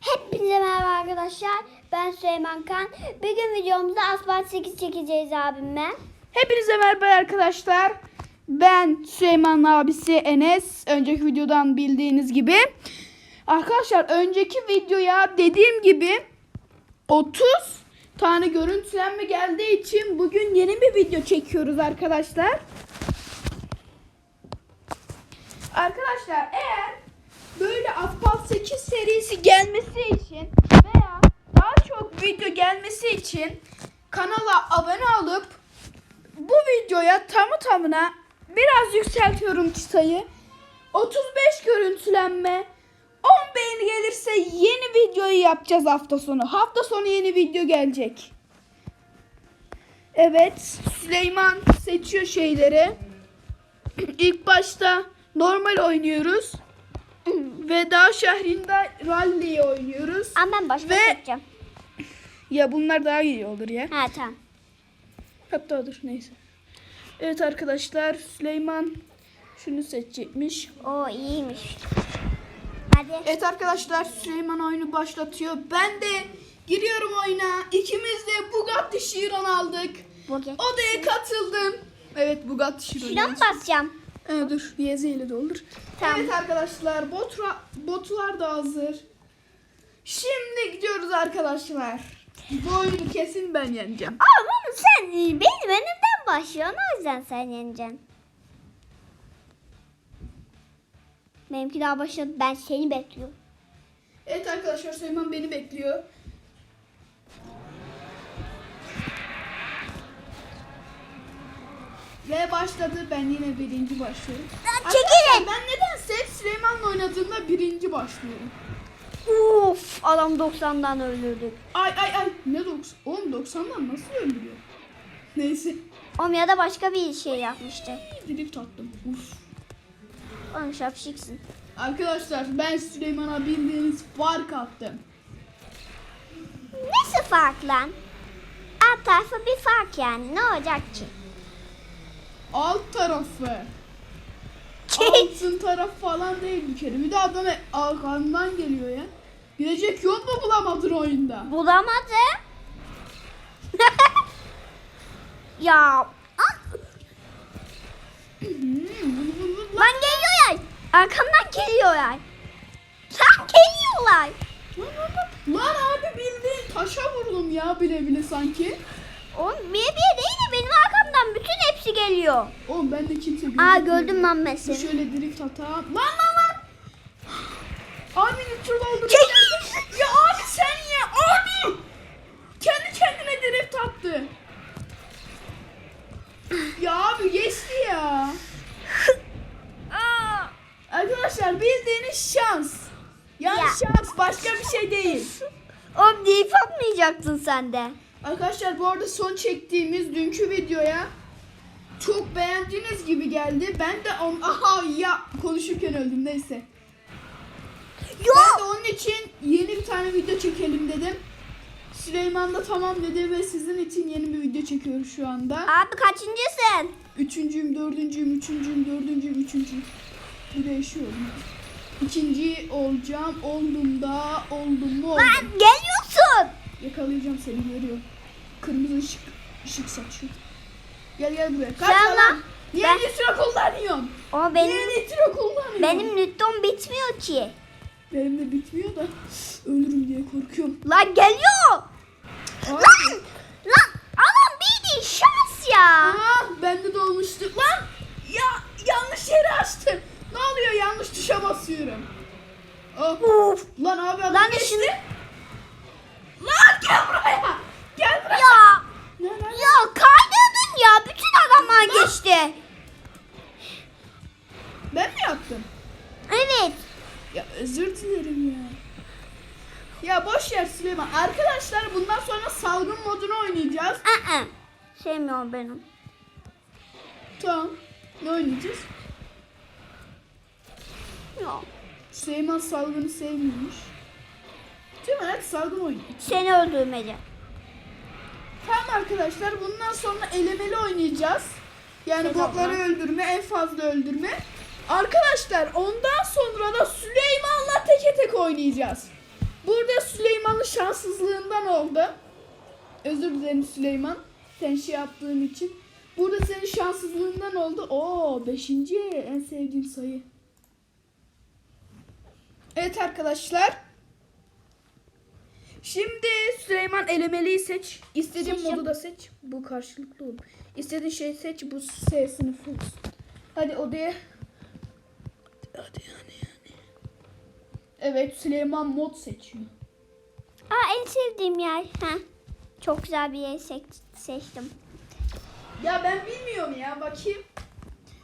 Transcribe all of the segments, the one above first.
Hepinize merhaba arkadaşlar. Ben Süleyman Kan. Bugün videomuzda Asfalt 8 çekeceğiz abimle. Hepinize merhaba arkadaşlar. Ben Süleyman'ın abisi Enes. Önceki videodan bildiğiniz gibi. Arkadaşlar önceki videoya dediğim gibi 30 tane görüntülenme geldiği için bugün yeni bir video çekiyoruz arkadaşlar. Arkadaşlar eğer böyle Asphalt 8 serisi gelmesi için veya daha çok video gelmesi için kanala abone olup bu videoya tamı tamına biraz yükseltiyorum çıtayı. 35 görüntülenme 10 beğeni gelirse yeni videoyu yapacağız hafta sonu. Hafta sonu yeni video gelecek. Evet Süleyman seçiyor şeyleri. İlk başta normal oynuyoruz. Veda şehrinde rally oynuyoruz. Ama ben başka Ve- çekeceğim. Ya bunlar daha iyi olur ya. Ha tamam. Hatta dur neyse. Evet arkadaşlar Süleyman şunu seçecekmiş. O iyiymiş. Hadi. Evet arkadaşlar Süleyman oyunu başlatıyor. Ben de giriyorum oyuna. İkimiz de Bugatti Chiron aldık. Bugün. Odaya katıldım. Evet Bugatti Chiron. Şuna mı basacağım? Evet, dur yezeyle de olur. Tamam. Evet arkadaşlar botra, botlar da hazır. Şimdi gidiyoruz arkadaşlar. Bu oyunu kesin ben yeneceğim. Ama sen benim önümden başlıyorsun o yüzden sen yeneceksin. Benimki daha başladı. Ben seni bekliyorum. Evet arkadaşlar Süleyman beni bekliyor. Ve başladı. Ben yine birinci başlıyorum. Lan çekilin. Ben nedense hep Süleyman'la oynadığımda birinci başlıyorum. Uf adam 90'dan öldürdük. Ay ay ay. Ne 90? Oğlum 90'dan nasıl öldürüyor? Neyse. Oğlum ya da başka bir şey yapmıştı. Drift attım. Uf. Oğlum şapşiksin. Arkadaşlar ben Süleyman'a bildiğiniz fark attım. Nasıl fark lan? Alt tarafı bir fark yani. Ne olacak ki? Alt tarafı. Altın taraf falan değil bir kere. Bir de adam arkamdan geliyor ya. Gidecek yol mu bulamadın oyunda? Bulamadı. ya. Lan geliyorlar. Arkamdan geliyorlar. Lan geliyorlar. Lan, lan, lan. Lan abi bildiğin taşa vurdum ya bile bile sanki. Oğlum bir bir değil de benim arkamdan bütün hepsi geliyor. Oğlum ben de kimse Aa gözükmüyor. gördüm lan ben seni. Şöyle drift atağım. Lan lan lan. Abi neutral oldu. Çekil. Ya abi sen ya abi. Kendi kendine drift attı. Ya abi geçti ya. Aa. Arkadaşlar bildiğiniz şans. Yani Ya. şans başka bir şey değil. Oğlum deyip atmayacaktın sen de. Arkadaşlar bu arada son çektiğimiz dünkü videoya çok beğendiğiniz gibi geldi. Ben de on... Aha ya konuşurken öldüm neyse. Ben de onun için yeni bir tane video çekelim dedim. Süleyman da tamam dedi ve sizin için yeni bir video çekiyoruz şu anda. Abi kaçıncısın? Üçüncüyüm, dördüncüyüm, üçüncüyüm, dördüncüyüm, üçüncüyüm. Bu değişiyorum. İkinci olacağım. Oldum da oldum mu oldum. Lan. Yakalayacağım seni görüyorum. Kırmızı ışık, ışık saçıyor. Gel gel buraya. Kaç Sen lan. Niye Ben- nitro kullanıyorsun? O Niye benim nitro kullanıyorsun? benim nütton bitmiyor ki. Benim de bitmiyor da ölürüm diye korkuyorum. Lan geliyor. Ay. Lan lan adam bildiğin şans ya. Aa, bende de olmuştu. Lan ya yanlış yeri açtım. Ne oluyor yanlış tuşa basıyorum. Oh. Uf. Lan abi adam Lan geçti. şimdi Lan gel buraya. Gel buraya. ya Ne, ne, ne? ya kaydırdın ya bütün adamlar geçti. Ben mi yaptım? Evet. Ya özür dilerim ya. Ya boş yer Süleyman. Arkadaşlar bundan sonra salgın modunu oynayacağız. Aa. Sevmiyorum benim. Tamam. Ne oynayacağız? Yok. Süleyman salgını sevmiyormuş. Tamam hadi salgın oynayalım. Seni öldürmece. Tamam arkadaşlar bundan sonra elemeli oynayacağız. Yani botları öldürme, en fazla öldürme. Arkadaşlar ondan sonra da Süleyman'la teke tek oynayacağız. Burada Süleyman'ın şanssızlığından oldu. Özür dilerim Süleyman. Sen şey yaptığın için. Burada senin şanssızlığından oldu. Oo beşinci en sevdiğim sayı. Evet arkadaşlar. Şimdi Süleyman elemeliyi seç. İstediğin Seçim. modu da seç. Bu karşılıklı olur. İstediğin şey seç. Bu S sınıfı olsun. Hadi odaya. Hadi yani yani. Evet Süleyman mod seçiyor. Aa en sevdiğim yer. Ha. Çok güzel bir yer seç- seçtim. Ya ben bilmiyorum ya bakayım.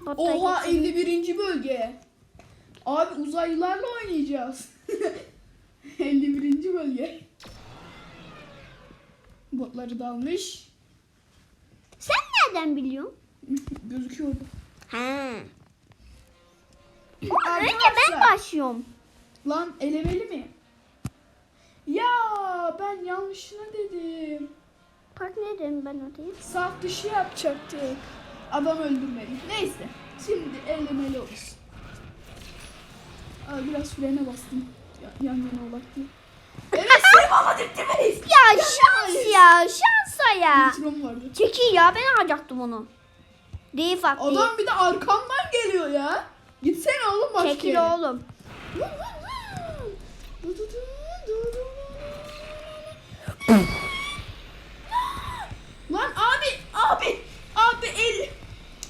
Hatta Oha geçeyim. 51. bölge. Abi uzaylılarla oynayacağız. 51. bölge. Botları da almış. Sen nereden biliyorsun? Gözüküyordu. Ha. Önce ben başlıyorum. Lan elemeli mi? Ya ben yanlışını dedim. Bak ne dedim ben odayı? Saf dışı yapacaktık. Adam öldürmeyi. Neyse. Şimdi elemeli olsun. Aa, biraz frene bastım. Ya- Yan yana olak diye. Süleyman'la diptemeyiz. Ya şans ya şansa ya. Nitrom vardı. Çekil ya ben alacaktım onu. Değil Fatih. Adam bir de arkamdan geliyor ya. Gitsene oğlum başka Çekil yere. oğlum. Lan abi, abi, abi el.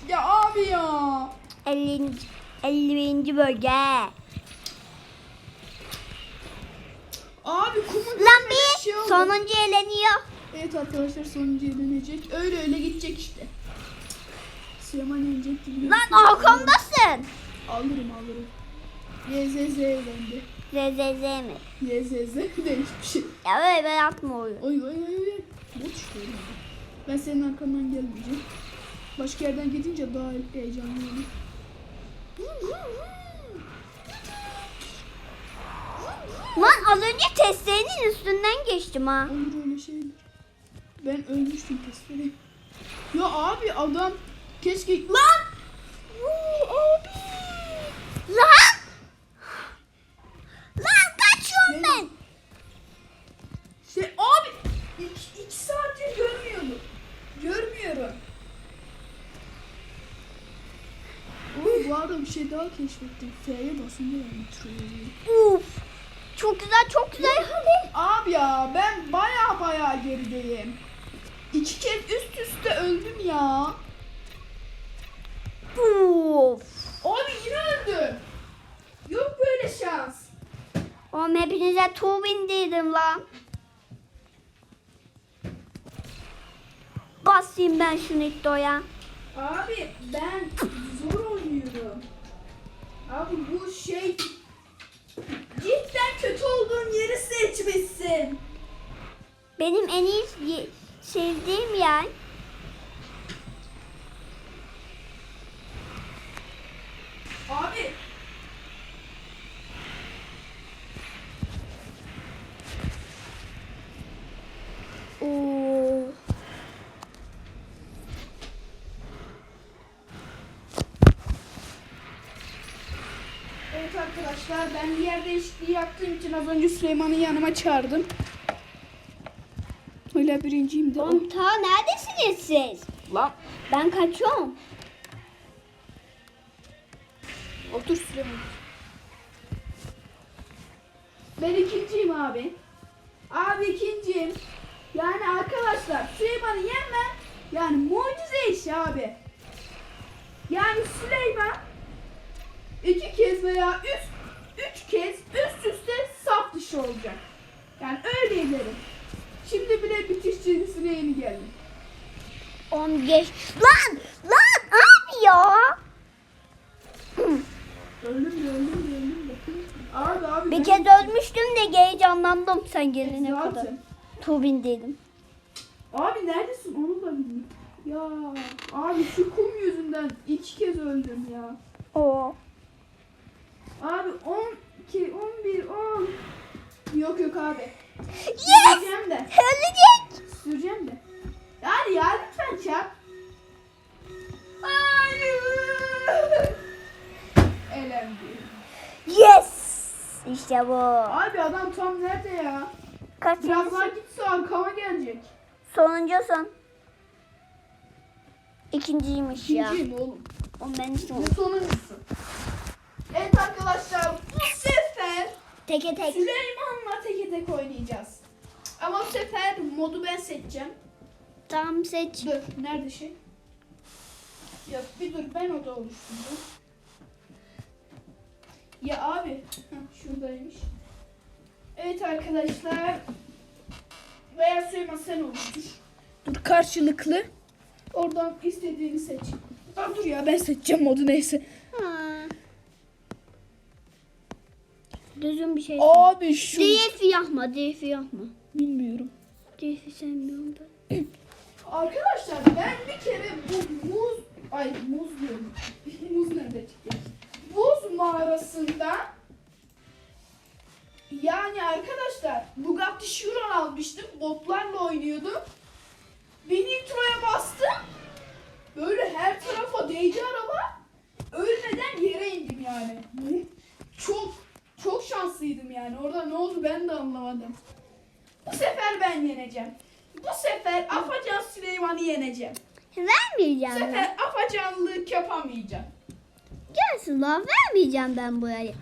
Ya abi ya. 50. 51. bölge. Abi kumun Lan bir şey oldu. sonuncu eleniyor. Evet arkadaşlar sonuncu elenecek. Öyle öyle gidecek işte. Süleyman yenecek gibi. Lan arkamdasın. Alırım alırım. YZZ elendi. ZZZ mi? YZZ değişmiş şey. Ya böyle ben atma oyun. Oy oy oy oy. Bot işte. Ben senin arkandan gelmeyeceğim. Başka yerden gidince daha heyecanlı olur. Lan az önce testlerinin üstünden geçtim ha. Olur öyle şeyler. Ben ölmüştüm testere. Ya abi adam keşke... Lan! Vuu, abi! Lan! Lan kaçıyorum Ne? ben. Şey abi iki, iki saattir görmüyorum. Görmüyorum. Oğlum bu arada bir şey daha keşfettim. F'ye basınca yazıyor. Uf. Çok güzel çok güzel hadi. Abi ya ben baya baya gerideyim. İki kez üst üste öldüm ya. Uf. Abi yine öldüm. Yok böyle şans. Oğlum hepinize tuğbin dedim lan. Basayım ben şu Nitto'ya. Abi ben zor oynuyorum. Abi bu şey kötü olduğun yeri seçmişsin. Benim en iyi sevdiğim yer. arkadaşlar. Ben yer değişikliği yaptığım için az önce Süleyman'ı yanıma çağırdım. Öyle birinciyim de. Oğlum ta neredesiniz siz? Lan. Ben kaçıyorum. Otur Süleyman. Ben ikinciyim abi. Abi ikinciyim. Yani arkadaşlar Süleyman'ı yenmem yani mucize işi abi. Yani Süleyman iki kez veya üst 3 kez üst üste saf dışı olacak. Yani öyle ilerim. Şimdi bile bitiş çizgisine yeni geldim. 10 geç. Lan! Lan! Abi ya! Öldüm de öldüm de öldüm de. Arda abi. Bir kez ölmüştüm de heyecanlandım sen gelene Zaten. kadar. Tobin dedim. Abi neredesin onu da bilmiyorum. Ya abi şu kum yüzünden iki kez öldüm ya. Oo. Abi 12, 11, 10. Yok yok abi. Yes! Süreceğim de. Ölecek! Süreceğim de. Yani ya lütfen çarp. Hayır. Elendi. Yes! İşte bu. Abi adam tam nerede ya? Kaç Biraz daha gitse arkama gelecek. Sonuncusun. İkinciymiş ya. İkinciyim oğlum. O benim son. Bu sonuncusu. Evet arkadaşlar bu sefer Teke tek. Süleyman'la teke tek oynayacağız. Ama bu sefer modu ben seçeceğim. Tam seç. Dur nerede şey? Ya bir dur ben oda oluşturdum. Ya abi heh, şuradaymış. Evet arkadaşlar. Veya Süleyman sen oluştur. Dur karşılıklı. Oradan istediğini seç. Aa, dur ya ben seçeceğim modu neyse. Ha. Düzgün bir şey. Abi şu. Değil yapma, değil yapma. Bilmiyorum. Değil sevmiyorum ben. Arkadaşlar ben bir kere bu muz ay muz diyorum. muz nerede çıktı? Buz mağarasında yani arkadaşlar Bugatti Chiron almıştım. Botlarla oynuyordum. Bir nitroya bastım. Böyle her tarafa değdi araba. Ölmeden yere indim yani. Çok çok şanslıydım yani. Orada ne oldu ben de anlamadım. Bu sefer ben yeneceğim. Bu sefer Afacan Süleyman'ı yeneceğim. Bu Vermeyeceğim ben. sefer afacanlık yapamayacağım. Gelsin lan vermeyeceğim ben burayı.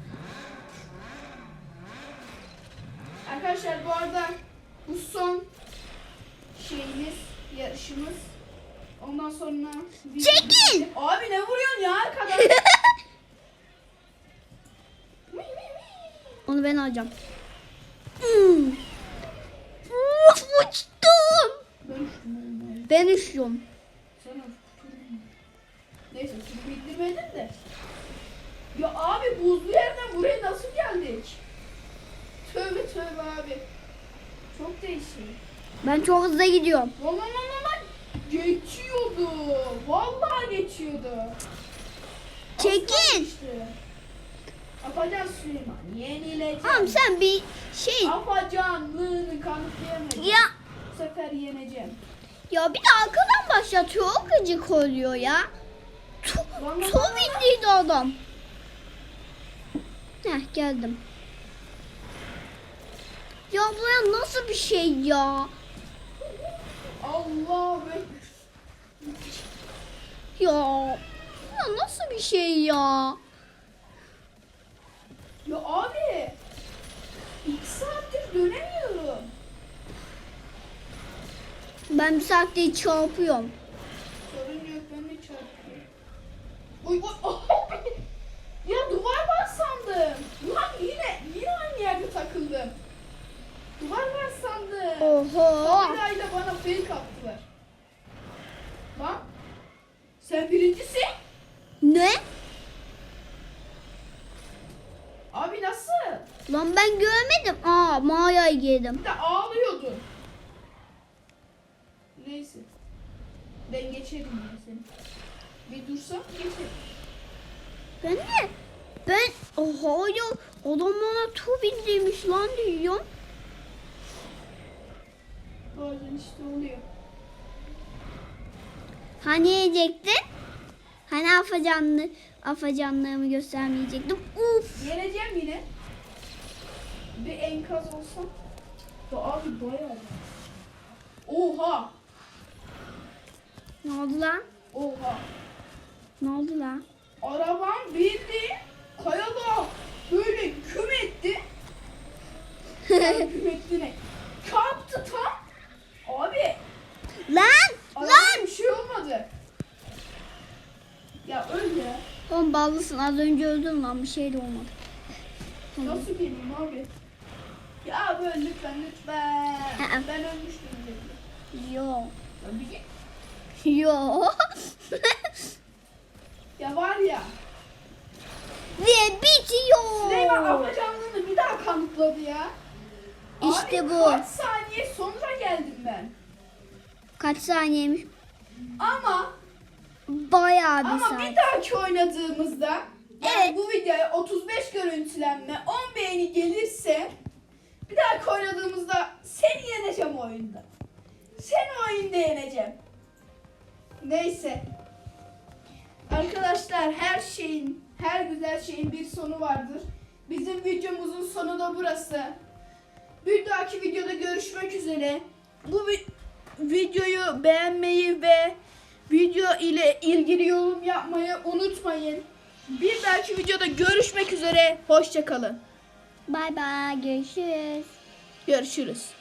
Arkadaşlar bu arada bu son şeyimiz, yarışımız. Ondan sonra... Çekil! Abi ne vuruyorsun ya arkadan? Onu ben alacağım. Hmm. Uf, uçtum. ben uçtum. Neyse bildirmedim de. Ya abi buzlu yerden buraya nasıl geldik? Tövbe tövbe abi. Çok değişik. Ben çok hızlı gidiyorum. Lan lan lan. Geçiyordu. Vallahi geçiyordu. Çekil. Afacan Süleyman yenilecek. Tamam sen bir şey. Afacanlığını kanıtlayamayacağım. Ya Bu sefer yeneceğim. ya bir de arkadan başlatıyor. O gıcık oluyor ya. Lan. bindiydi adam. Heh geldim. Ya buraya nasıl bir şey ya? Allah be. Ya, ya nasıl bir şey ya? Ya abi. İki saattir dönemiyorum. Ben bir saatte çarpıyorum. Sorun yok ben de çarpıyorum. Oy abi. Ya duvar var sandım. Lan yine yine aynı yerde takıldım. Duvar var sandım. Oho. Kamerayla bana fake attılar. Lan. Sen birincisin. Ne? Abi nasıl? Lan ben görmedim. Aa mağaraya girdim. Bir de ağlıyordun. Neyse. Ben geçerim ya seni. Bir dursam geçerim. Ben de ben oha ya adam bana tu bindirmiş lan diyorum. Bazen işte oluyor. Hani yiyecektin? Hani afacanlı, afacanlığımı göstermeyecektim. Uf. Yeneceğim yine. Bir enkaz olsam. Ya abi bayağı. Oha. Ne oldu lan? Oha. Ne oldu lan? Arabam bildi. Kayada böyle küm etti. Yani küm etti ne? Çarptı tam. Abi. Lan! Arabaya Lan! bir şey olmadı. Ya öyle. Oğlum ballısın az önce öldüm lan bir şey de olmadı. Nasıl bileyim abi? Ya böyle lütfen lütfen. Aa. ben ölmüştüm dedi. Yo. Git. Yo. Ya var ya. Ve bitiyor. Süleyman afacanlığını bir daha kanıtladı ya. İşte Abi, bu. Kaç saniye sonra geldim ben. Kaç saniyeymiş? Ama Bayağı bir ama saat. bir dahaki oynadığımızda yani Evet. bu videoya 35 görüntülenme 10 beğeni gelirse bir dahaki oynadığımızda seni yeneceğim oyunda. Seni oyunda yeneceğim. Neyse. Arkadaşlar her şeyin, her güzel şeyin bir sonu vardır. Bizim videomuzun sonu da burası. Bir dahaki videoda görüşmek üzere. Bu vi- videoyu beğenmeyi ve video ile ilgili yorum yapmayı unutmayın. Bir dahaki videoda görüşmek üzere. Hoşçakalın. Bay bay görüşürüz. Görüşürüz.